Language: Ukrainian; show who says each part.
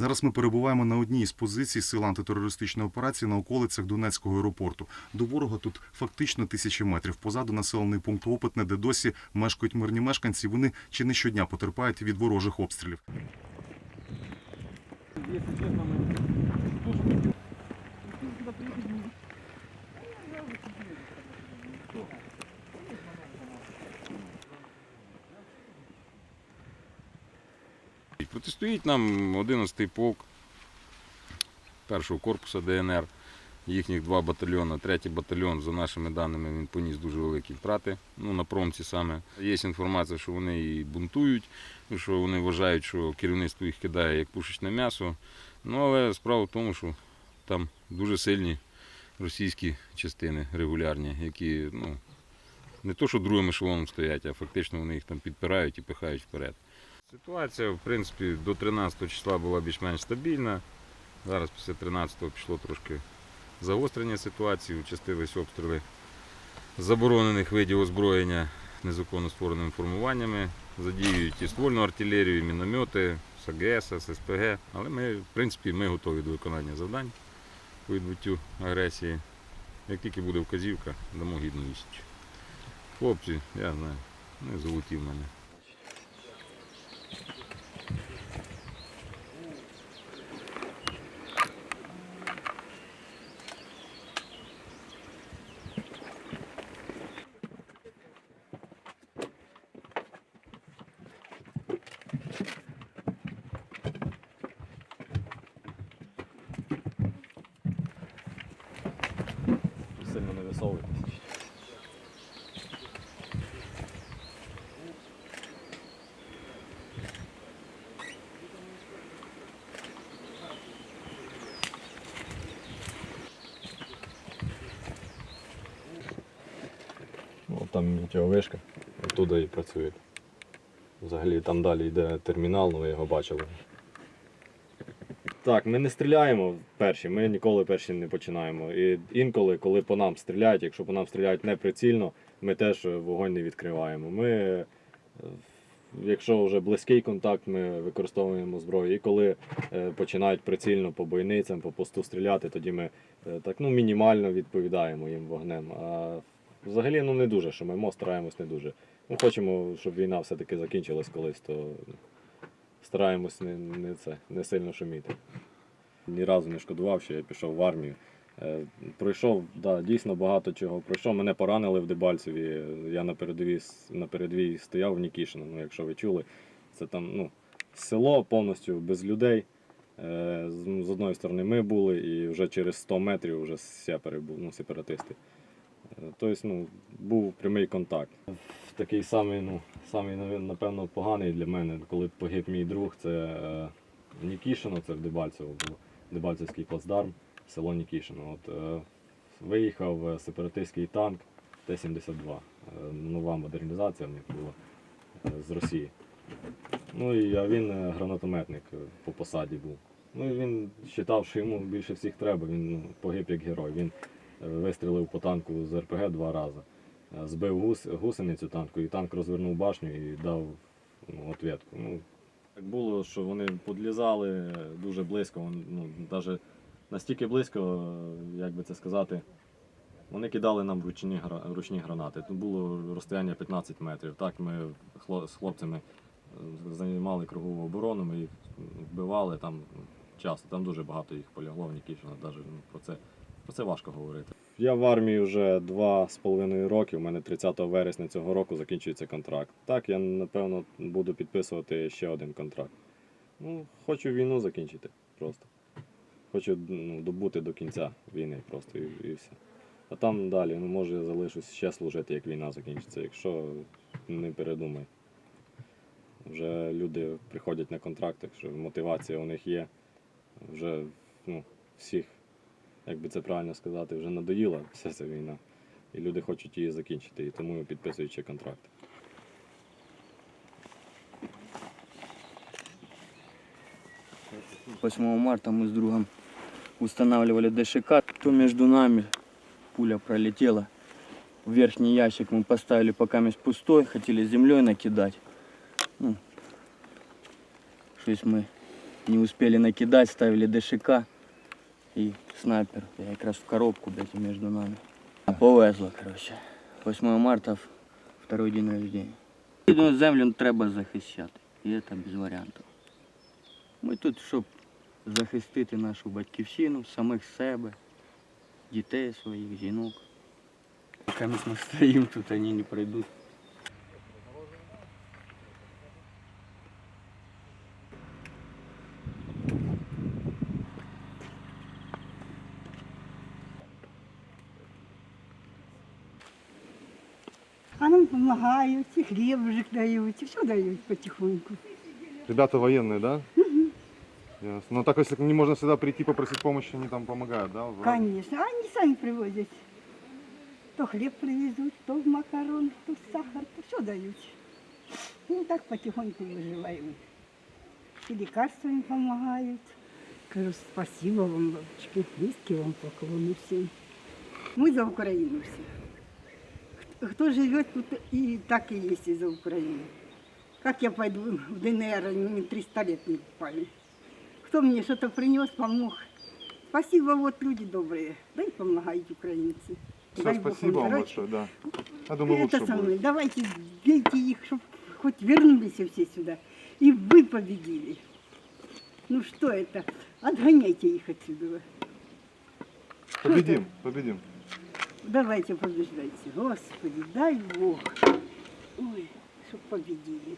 Speaker 1: Зараз ми перебуваємо на одній із позицій сил антитерористичної операції на околицях Донецького аеропорту. До ворога тут фактично тисячі метрів. Позаду населений пункт Опитне, де досі мешкають мирні мешканці. Вони чи не щодня потерпають від ворожих обстрілів.
Speaker 2: Протистоїть нам 11-й полк першого корпусу ДНР, їхніх два батальйони. Третій батальйон, за нашими даними, він поніс дуже великі втрати. Ну, на промці саме. Є інформація, що вони і бунтують, що вони вважають, що керівництво їх кидає як пушечне м'ясо. Ну, але справа в тому, що там дуже сильні російські частини регулярні, які ну, не то, що другим ешелоном стоять, а фактично вони їх там підпирають і пихають вперед. Ситуація, в принципі, до 13 числа була більш-менш стабільна. Зараз після 13-го пішло трошки загострення ситуації, участились обстріли заборонених видів озброєння незаконно створеними формуваннями. Задіюють і ствольну артилерію, і міномети, з АГС, з СПГ. Але ми, в принципі, ми готові до виконання завдань по відбуттю агресії. Як тільки буде вказівка, дамо гідну відсіч. Хлопці, я знаю, не золоті в мене.
Speaker 3: Сильно не висовуйтесь. Ну, там метеовишка, оттуда і працює. Взагалі там далі йде термінал, ну ви його бачили. Так, ми не стріляємо перші, ми ніколи перші не починаємо. І інколи, коли по нам стріляють, якщо по нам стріляють неприцільно, ми теж е, вогонь не відкриваємо. Ми, е, якщо вже близький контакт, ми використовуємо зброю. І коли е, починають прицільно по бойницям, по посту стріляти, тоді ми так ну, мінімально відповідаємо їм вогнем. А взагалі ну, не дуже, що ми стараємось не дуже. Ми хочемо, щоб війна все-таки закінчилась колись, то стараємось не, не, це, не сильно шуміти. Ні разу не шкодував, що я пішов в армію. Е, Пройшов да, дійсно багато чого. Пройшов, мене поранили в Дебальцеві. Я на передовій, стояв в Нікішино, ну, якщо ви чули. Це там ну, село повністю без людей. Е, З, з одної сторони ми були, і вже через 100 метрів вже сепари ну, сепаратисти. Тобто, ну, був прямий контакт. Такий самий, ну, самий, напевно, поганий для мене, коли погиб мій друг, це е, Нікішино, це в Дебальцево було. Дебальцевський плацдарм, село Нікішино. От, е, виїхав е, сепаратистський танк Т-72. Е, нова модернізація в них була з Росії. Ну і а він гранатометник по посаді був. Ну і він вважав, що йому більше всіх треба. Він ну, погиб як герой. Він вистрілив по танку з РПГ два рази. Е, Збив гус, гусеницю танку, і танк розвернув башню і дав ну, ответку. Ну, так було, що вони підлізали дуже близько, ну, навіть настільки близько, як би це сказати, вони кидали нам ручні, ручні гранати. Тут було розстояння 15 метрів. Так ми з хлопцями е, займали кругову оборону, ми їх вбивали там часто. Там дуже багато їх полягло в Нікішино, навіть про це, про це важко говорити. Я в армії вже два з половиною роки. У мене 30 вересня цього року закінчується контракт. Так, я напевно буду підписувати ще один контракт. Ну, хочу війну закінчити просто. Хочу ну, добути до кінця війни просто і, і все. А там далі, ну може я залишусь ще служити, як війна закінчиться. Якщо не передумай. Вже люди приходять на контракти, що мотивація у них є. Вже ну, всіх, як би це правильно сказати, вже надоїла вся ця війна. І люди хочуть її закінчити, і тому підписують ще контракт. —
Speaker 4: 8 марта мы с другом устанавливали ДШК, то между нами пуля пролетела. В верхний ящик мы поставили пока месть пустой, хотели землей накидать. Ну, щось мы не успели накидать, ставили ДШК и снайпер. Я якраз в коробку, блядь, і між нами. Повезло, коротше. 8 марта, второй день рождения. Рідну землю треба захищати. І це без варіантів. Ми тут, щоб захистити нашу батьківщину, самих себе, дітей своїх, жінок. Поки ми стоїмо тут, вони не прийдуть.
Speaker 5: нам допомагають, і хліб дають, і все дають потихоньку.
Speaker 1: Ребята военные, да? Ясно. Но так, если не можно всегда прийти попросить помощи, они там помогают, да?
Speaker 5: Конечно, а они самі привозять. То хліб привезуть, то макарон, то сахар, то все дають. Ну так потихоньку виживаємо. І лікарствами допомагають. Кажу, спасибо вам, бабушки, низький вам поклон всім. Ми за Україну всі. Хто- Хто живе тут і так і є і за Україну. Как я пойду в ДНР, они мне 300 лет не попали. Кто мне что-то принес, помог. Спасибо, вот люди добрые. Да и помогают украинцы.
Speaker 1: Все,
Speaker 5: Дай Бог
Speaker 1: спасибо вам
Speaker 5: здоровья.
Speaker 1: большое, да. Я думаю, лучше
Speaker 5: Это самое.
Speaker 1: будет.
Speaker 5: Давайте бейте их, чтобы хоть вернулись все сюда. И вы победили. Ну что это? Отгоняйте их отсюда.
Speaker 1: Победим, победим.
Speaker 5: Давайте побеждайте. Господи, дай Бог. Ой, чтоб победили.